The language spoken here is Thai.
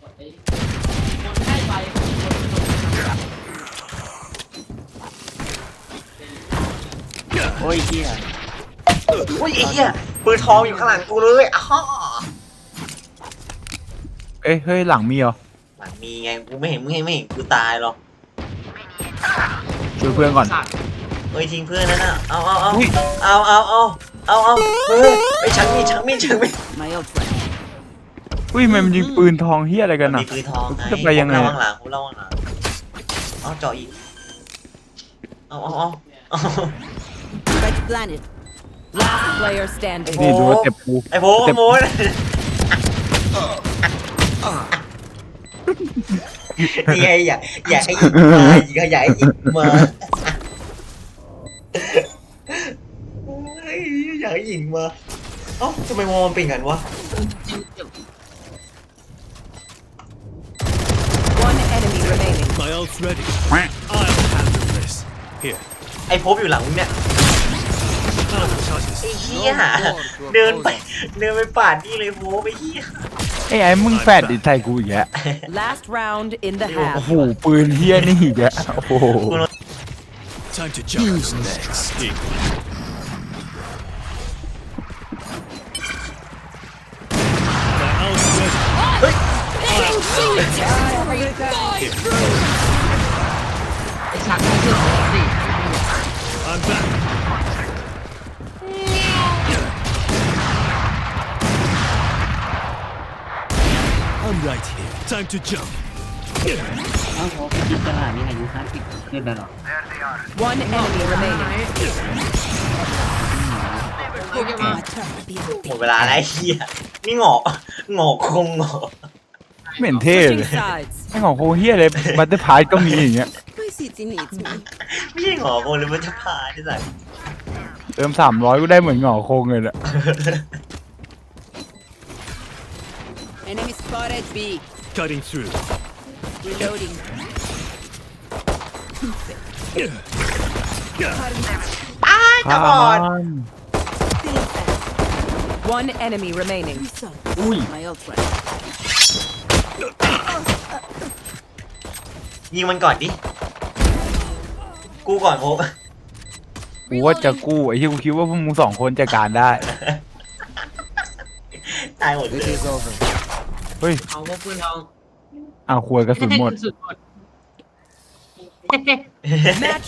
คนให้ไปคนโอ้ยเฮียอุ้ยไอ้เหี้ยปืนทองอยู่ข้างหลังกูเลยอ้อเอ้ยเฮ้ยหลังมีเหรอหลังมีไงกูไม่เห็นมึงเห็นไม่เห็นกูตายหรอกช่วยเพื่อนก่อนสัตว์เอ้ยทิ้งเพื่อนนั่นน่ะเอาเอาเอาอุ้ยเอาเอาเอาเอาเอาเฮ้ยไอ้ชักมีดชักมีดชักมีด My old friend อุ้ยทำไมมันยิงปืนทองเฮียอะไรกันมีอะปืนทองไงจะไปยังไงผมระวังหลังผมระวังหลังเอาเจาะอีกเอาเอาเอาเอา Red planet Last player standing นี่ดูว่าเจ็บปูไอ้โพเจ็บ โมนนี่ไงอย่าอย่าให้ยิงมาอย่าอย่าให้ยิงมาเฮ้ยอย่าให้ยิงมาเอ้าทำไมมองมันเป็นอย่างนั้นวะ One enemy remaining My ult's ready. I'll handle this. Here. ไอ้พบอยู่หลังมึงเนี่ย I'll charge this. ไอ้เหี้ยเดินไปเดินไปปาดนี่เลยโพบไอ้เหี้ยไอ้ไอ้มึงแฟดดิไทยกูอีกแล้ว Last round in the โอ้ half โหปืนเฮียนี่อีกแล้วโอ้โห Time to jump. Who's next? Here. ไอ้ชักไม่เชื่อผมสิ I'm back. I'm right here. Time to jump. เอ้าโหคิดขนาดนี้อายุห้าสิบขึ้นแล้วหรอ One enemy remaining กูจะมา หมดเวลาแล้วไอ้เหี้ยนี่หงอกหงอกคงหงอก ไม่เห็นเท่เลย Switching sides ไอ้ของโคเฮียเลยบัตเตอร์พาร์ก็มีอย่างเงี้ย My city needs me ไม่ใช่หงอกคงเลยมันจะพาที่ไหนเติมสามร้อยก็ได้เหมือนหงอโคงเลยแหละ Enemy spotted B Cutting through. Reloading ข้ามัน One enemy remaining อุ้ย My old friend ยิงมันก่อนดิ กูก่อนโพบกูว่าจะกู้ไอ้ที่กูคิดว่าพวกมึงสองคนจัดการได้ ตายหมดเลยเฮ้ยเอาพวกปืนทองอ้าวควยกระสุนหมด สุดหมด Match